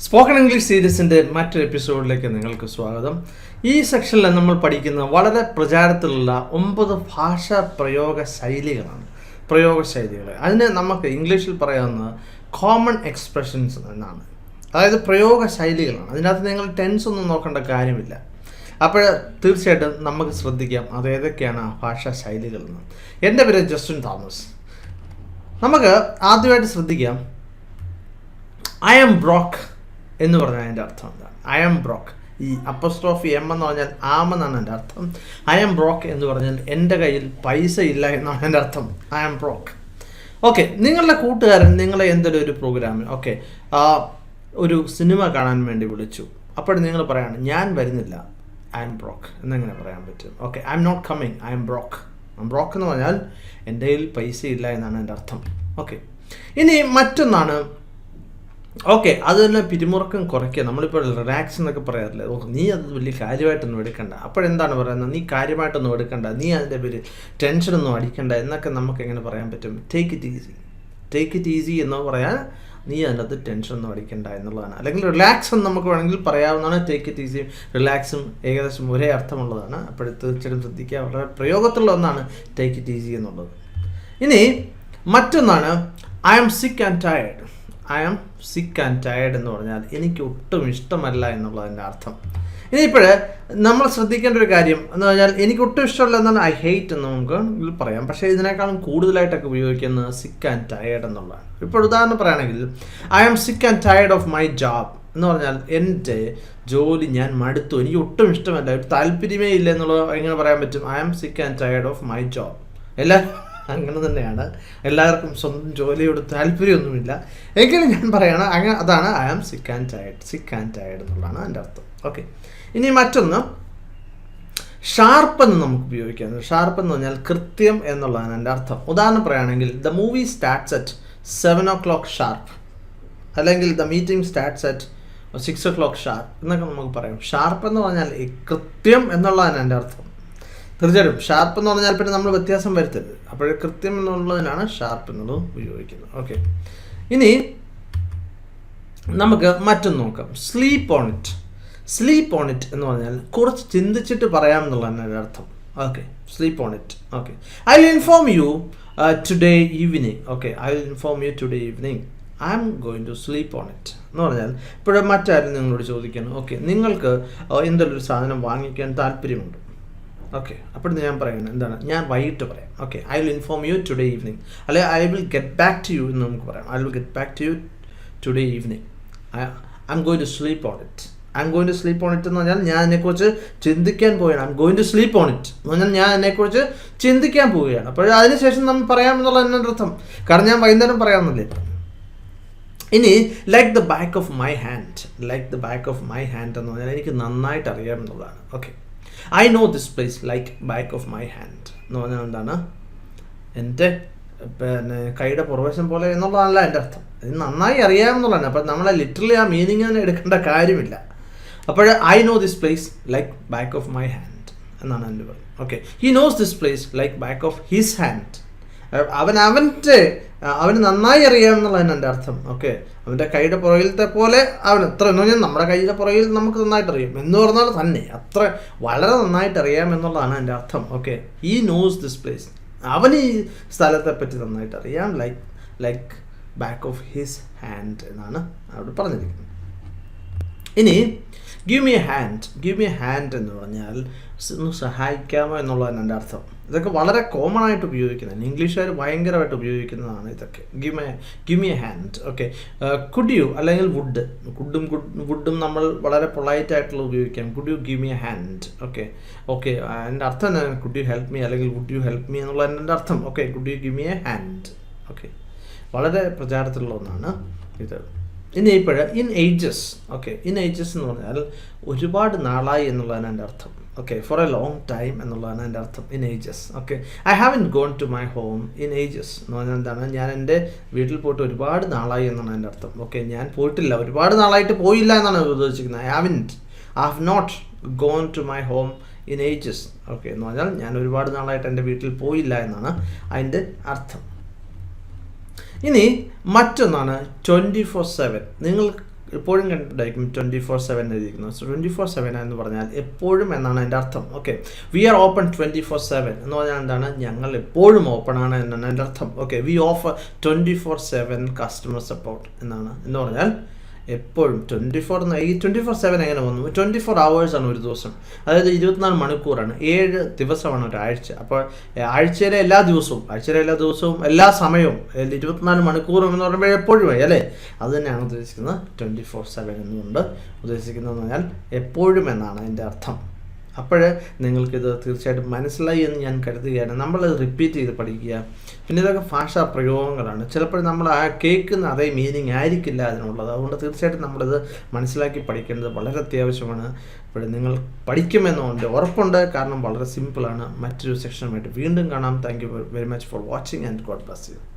Spoken English സീരീസിന്റെ മറ്റൊരു എപ്പിസോഡിലേക്ക് നിങ്ങൾക്ക് സ്വാഗതം. ഈ സെക്ഷനിൽ നമ്മൾ പഠിക്കുന്ന വളരെ പ്രചാരത്തിലുള്ള ഒമ്പത് ഭാഷാ പ്രയോഗ ശൈലികളാണ്. പ്രയോഗ ശൈലികൾ. അതിന് നമുക്ക് ഇംഗ്ലീഷിൽ പറയാവുന്ന കോമൺ എക്സ്പ്രഷൻസ് എന്നാണ്. അതായത് പ്രയോഗ ശൈലികളാണ്. അതിനകത്ത് നിങ്ങൾ ടെൻസ് ഒന്നും നോക്കേണ്ട കാര്യമില്ല. അപ്പോൾ തീർച്ചയായിട്ടും നമുക്ക് ശ്രദ്ധിക്കാം അത് ഏതൊക്കെയാണ് ആ ഭാഷാ ശൈലികളെന്ന് എന്റെ പേര് ജസ്റ്റിൻ തോമസ്. നമുക്ക് ആദ്യമായിട്ട് ശ്രദ്ധിക്കാം. ഐ എം ബ്രോക്ക് എന്ന് പറഞ്ഞാൽ അതിന്റെ അർത്ഥം എന്താണ്? ഐ ആം ബ്രോക്ക് ഈ അപ്പസ്ട്രോഫി എം എന്ന് പറഞ്ഞാൽ ആം എന്നാണ് എന്റെ അർത്ഥം. ഐ ആം ബ്രോക്ക് എന്ന് പറഞ്ഞാൽ എന്റെ കയ്യിൽ പൈസ ഇല്ല എന്നാണ് എന്റെ അർത്ഥം. ഐ ആം ബ്രോക്ക് ഓക്കെ നിങ്ങളുടെ കൂട്ടുകാരൻ നിങ്ങളെ എന്തെങ്കിലും ഒരു പ്രോഗ്രാമിൽ ഓക്കെ ഒരു സിനിമ കാണാൻ വേണ്ടി വിളിച്ചു. അപ്പോൾ നിങ്ങൾ പറയാണ് ഞാൻ വരുന്നില്ല. ഐ എം ബ്രോക്ക് എന്നെങ്ങനെ പറയാൻ പറ്റും? Okay I'm not coming I'm broke broke എന്ന് പറഞ്ഞാൽ എന്റെ കയ്യിൽ പൈസ ഇല്ല എന്നാണ് എന്റെ അർത്ഥം. ഓക്കെ ഇനി മറ്റൊന്നാണ് ഓക്കെ അതെല്ലാം പിരിമുറക്കം കുറയ്ക്കുക. നമ്മളിപ്പോൾ റിലാക്സ് എന്നൊക്കെ പറയാറില്ലേ? ഓ നീ അത് വലിയ കാര്യമായിട്ടൊന്നും എടുക്കണ്ട. അപ്പോഴെന്താണ് പറയുന്നത്? നീ കാര്യമായിട്ടൊന്നും എടുക്കണ്ട. നീ അതിന്റെ പേര് ടെൻഷനൊന്നും അടിക്കണ്ട എന്നൊക്കെ നമുക്ക് എങ്ങനെ പറയാൻ പറ്റും? Take it easy take it easy എന്ന് പറയാൻ നീ അതിനകത്ത് ടെൻഷനൊന്നും അടിക്കണ്ട എന്നുള്ളതാണ്. അല്ലെങ്കിൽ റിലാക്സ് എന്ന് നമുക്ക് വേണമെങ്കിൽ പറയാവുന്നതാണ് ടേക്ക് ഇറ്റ് ഈസി റിലാക്സും ഏകദേശം ഒരേ അർത്ഥമുള്ളതാണ്. അപ്പോൾ തീർച്ചയായിട്ടും ശ്രദ്ധിക്കുക. വളരെ പ്രയോഗത്തിലുള്ള ഒന്നാണ് ടേക്ക് ഇറ്റ് ഈസി എന്നുള്ളത്. ഇനി മറ്റൊന്നാണ് I am sick and tired I am sick and tired എന്ന് പറഞ്ഞാൽ എനിക്ക് ഒട്ടും ഇഷ്ടമല്ല എന്നുള്ളതിന്റെ അർത്ഥം. ഇനിയിപ്പോൾ നമ്മൾ ശ്രദ്ധിക്കേണ്ട ഒരു കാര്യം എന്ന് പറഞ്ഞാൽ എനിക്ക് ഒട്ടും ഇഷ്ടമല്ല എന്നാണ് ഐ ഹെയ്റ്റ് എന്ന് നമുക്ക് പറയാം. പക്ഷേ ഇതിനേക്കാളും കൂടുതലായിട്ടൊക്കെ ഉപയോഗിക്കുന്നത് സിക്ക് ആൻഡ് ടയേർഡ് എന്നുള്ളതാണ്. ഇപ്പോൾ ഉദാഹരണം പറയുകയാണെങ്കിൽ I am sick and tired of my job എന്ന് പറഞ്ഞാൽ എന്റെ ജോലി ഞാൻ മടുത്തു. എനിക്ക് ഒട്ടും ഇഷ്ടമല്ല. ഒരു താല്പര്യമേ ഇല്ല എന്നുള്ളത് എങ്ങനെ പറയാൻ പറ്റും? I am sick and tired of my job എല്ലാവരും അങ്ങനെ തന്നെയാണ്. എല്ലാവർക്കും സ്വന്തം ജോലിയോട് താല്പര്യമൊന്നുമില്ല. എങ്കിലും ഞാൻ പറയണം അങ്ങനെ അതാണ് I am sick and tired sick and tired എന്നുള്ളതാണ് എന്റെ അർത്ഥം. ഓക്കെ ഇനി മറ്റൊന്ന്. ഷാർപ്പ് എന്ന് നമുക്ക് ഉപയോഗിക്കാം. ഷാർപ്പ് എന്ന് പറഞ്ഞാൽ കൃത്യം എന്നുള്ളതാണ് എന്റെ അർത്ഥം. ഉദാഹരണം പറയുകയാണെങ്കിൽ the movie starts at seven o'clock sharp അല്ലെങ്കിൽ the meeting starts at six o'clock sharp എന്നൊക്കെ നമുക്ക് പറയാം. ഷാർപ്പ് എന്ന് പറഞ്ഞാൽ കൃത്യം എന്നുള്ളതാണ് എന്റെ അർത്ഥം. തീർച്ചയായിട്ടും. ഷാർപ്പ് എന്ന് പറഞ്ഞാൽ പിന്നെ നമ്മൾ വ്യത്യാസം വരുത്തരുത്. അപ്പോൾ കൃത്യം എന്നുള്ളതിനാണ് ഷാർപ്പ് എന്നത് ഉപയോഗിക്കുന്നത്. ഓക്കെ ഇനി നമുക്ക് മറ്റൊന്ന് നോക്കാം. Sleep on it sleep on it എന്ന് പറഞ്ഞാൽ കുറച്ച് ചിന്തിച്ചിട്ട് പറയാമെന്നുള്ളതാണ് എന്റെ അർത്ഥം. Okay sleep on it okay I will inform you today evening okay I will inform you today evening I'm going to sleep on it എന്ന് പറഞ്ഞാൽ ഇപ്പോഴും മറ്റാരും നിങ്ങളോട് ചോദിക്കണം ഓക്കെ നിങ്ങൾക്ക് എന്തെങ്കിലും ഒരു സാധനം വാങ്ങിക്കാൻ താല്പര്യമുണ്ട്? ഓക്കെ അപ്പോൾ ഞാൻ പറയുന്നത് എന്താണ്? ഞാൻ വൈകിട്ട് പറയാം. Okay I will inform you today evening അല്ലെ I will get back to you എന്ന് നമുക്ക് പറയാം. I will get back to you today evening I'm going to sleep on it I'm going to sleep on it എന്ന് പറഞ്ഞാൽ ഞാൻ അതിനെക്കുറിച്ച് ചിന്തിക്കാൻ പോവുകയാണ്. I'm going to sleep on it എന്ന് പറഞ്ഞാൽ ഞാൻ അതിനെക്കുറിച്ച് ചിന്തിക്കാൻ പോവുകയാണ്. അപ്പോൾ അതിനുശേഷം നമ്മൾ പറയാമെന്നുള്ള എന്റെ അർത്ഥം. കാരണം ഞാൻ വൈകുന്നേരം പറയാമെന്നില്ലേ ഇനി like the back of my hand like the back of my hand എന്ന് പറഞ്ഞാൽ എനിക്ക് നന്നായിട്ട് അറിയാമെന്നുള്ളതാണ് okay I know this place like back of my hand എന്ന് പറഞ്ഞാൽ എന്താണ്? എന്റെ പിന്നെ കൈയുടെ പുറവശം പോലെ എന്നുള്ളതല്ല എന്റെ അർത്ഥം. ഇത് നന്നായി അറിയാമെന്നുള്ളതാണ് അപ്പം നമ്മളെ ലിറ്ററലി ആ മീനിങ് തന്നെ എടുക്കേണ്ട കാര്യമില്ല. അപ്പോൾ I know this place like back of my hand എന്നാണ് എന്റെ പറയുന്നത് okay he knows this place like back of his hand അവൻ അവന്റെ അവന് നന്നായി അറിയാമെന്നുള്ളതാണ് എന്റെ അർത്ഥം. ഓക്കെ? അവന്റെ കൈയുടെ പുറകിലത്തെ പോലെ അവൻ എത്ര എന്ന് പറഞ്ഞാൽ നമ്മുടെ കൈയുടെ പുറകിൽ നമുക്ക് നന്നായിട്ട് അറിയാം. എന്ന് പറഞ്ഞാൽ തന്നെ അത്ര വളരെ നന്നായിട്ട് അറിയാം എന്നുള്ളതാണ് എന്റെ അർത്ഥം. ഓക്കെ? ഈ നോസ് ദിസ് പ്ലേസ് അവന് ഈ സ്ഥലത്തെ പറ്റി നന്നായിട്ട് അറിയാം like like back of his hand എന്നാണ് അവിടെ പറഞ്ഞിരിക്കുന്നത്. ഇനി give me hand give me hand എന്ന് പറഞ്ഞാൽ ഒന്ന് സഹായിക്കാമോ എന്നുള്ളതാണ് എന്റെ അർത്ഥം. ഇതൊക്കെ വളരെ കോമൺ ആയിട്ട് ഉപയോഗിക്കുന്നതാണ് ഇംഗ്ലീഷുകാർ ഭയങ്കരമായിട്ട് ഉപയോഗിക്കുന്നതാണ് ഇതൊക്കെ. Give me give me hand okay could you അല്ലെങ്കിൽ വുഡ് കുഡും വുഡും നമ്മൾ വളരെ പൊളൈറ്റ് ആയിട്ടുള്ള ഉപയോഗിക്കാം. Could you give me hand okay okay എന്റെ അർത്ഥം എന്താണ് കുഡ് യു ഹെൽപ്പ് മീ അല്ലെങ്കിൽ വുഡ് യു ഹെൽപ്പ് മീ എന്നുള്ള എന്റെ അർത്ഥം. Okay could you give me a hand okay വളരെ പ്രചാരത്തിലുള്ള ഒന്നാണ് ഇത്. ഇനി ഇപ്പോഴ് in ages okay in ages എന്ന് പറഞ്ഞാൽ ഒരുപാട് നാളായി എന്നുള്ളതാണ് എന്റെ അർത്ഥം okay for a long time എന്നുള്ളതാണ് എന്റെ അർത്ഥം in ages okay I have in gone to my home in ages എന്ന് പറഞ്ഞാൽ എന്താണ് ഞാൻ എന്റെ വീട്ടിൽ പോയിട്ട് ഒരുപാട് നാളായി എന്നാണ് എന്റെ അർത്ഥം ഓക്കെ ഞാൻ പോയിട്ടില്ല ഒരുപാട് നാളായിട്ട് പോയില്ല എന്നാണ് ഉദ്ദേശിക്കുന്നത്. I have in I have not gone to my home in ages okay എന്ന് പറഞ്ഞാൽ ഞാൻ ഒരുപാട് നാളായിട്ട് എന്റെ വീട്ടിൽ പോയില്ല എന്നാണ് അതിന്റെ അർത്ഥം. ഇനി മറ്റൊന്നാണ് ട്വന്റി ഫോർ സെവൻ നിങ്ങൾ എപ്പോഴും കണ്ടിട്ടുണ്ടായിരിക്കും ട്വന്റി ഫോർ സെവൻ എഴുതിയിരിക്കുന്നത്. സോ ട്വന്റി ഫോർ സെവൻ എന്ന് പറഞ്ഞാൽ എപ്പോഴും എന്നാണ് എന്റെ അർത്ഥം. Okay we are open twenty four seven എന്ന് പറഞ്ഞാൽ എന്താണ്? ഞങ്ങൾ എപ്പോഴും ഓപ്പൺ ആണ് എന്നാണ് എന്റെ അർത്ഥം. Okay we offer twenty four seven customer support എന്നാണ്. എന്ന് പറഞ്ഞാൽ എപ്പോഴും ട്വന്റി ഫോർ ഈ ട്വന്റി ഫോർ സെവൻ എങ്ങനെ വന്നു? ട്വന്റി ഫോർ ആണ് ഒരു ദിവസം. അതായത് ഇരുപത്തിനാല് മണിക്കൂറാണ്. ഏഴ് ദിവസമാണ് ഒരാഴ്ച. അപ്പോൾ ആഴ്ചയിലെ എല്ലാ ദിവസവും ആഴ്ചയിലെ എല്ലാ ദിവസവും എല്ലാ സമയവും ഇരുപത്തിനാല് മണിക്കൂറും എന്ന് പറയുമ്പോൾ എപ്പോഴും അല്ലേ? അത് തന്നെയാണ് ഉദ്ദേശിക്കുന്നത് ട്വന്റി ഫോർ സെവൻ എന്നുകൊണ്ട് ഉദ്ദേശിക്കുന്നതെന്ന് പറഞ്ഞാൽ എപ്പോഴും എന്നാണ് അതിന്റെ അർത്ഥം. അപ്പോൾ നിങ്ങൾക്കിത് തീർച്ചയായിട്ടും മനസ്സിലായി എന്ന് ഞാൻ കരുതുകയാണ്. നമ്മൾ റിപ്പീറ്റ് ചെയ്ത് പഠിക്കുക. പിന്നെ ഇതൊക്കെ ഭാഷാ പ്രയോഗങ്ങളാണ്. ചിലപ്പോൾ നമ്മൾ ആ കേൾക്കുന്ന അതേ മീനിങ് ആയിരിക്കില്ല അതിനുള്ളത്. അതുകൊണ്ട് തീർച്ചയായിട്ടും നമ്മളിത് മനസ്സിലാക്കി പഠിക്കേണ്ടത് വളരെ അത്യാവശ്യമാണ്. അപ്പോൾ നിങ്ങൾ പഠിക്കുമെന്നുണ്ട്. ഉറപ്പുണ്ട്. കാരണം വളരെ സിമ്പിളാണ് മറ്റൊരു സെക്ഷനുമായിട്ട് വീണ്ടും കാണാം. Thank you very much for watching and God bless you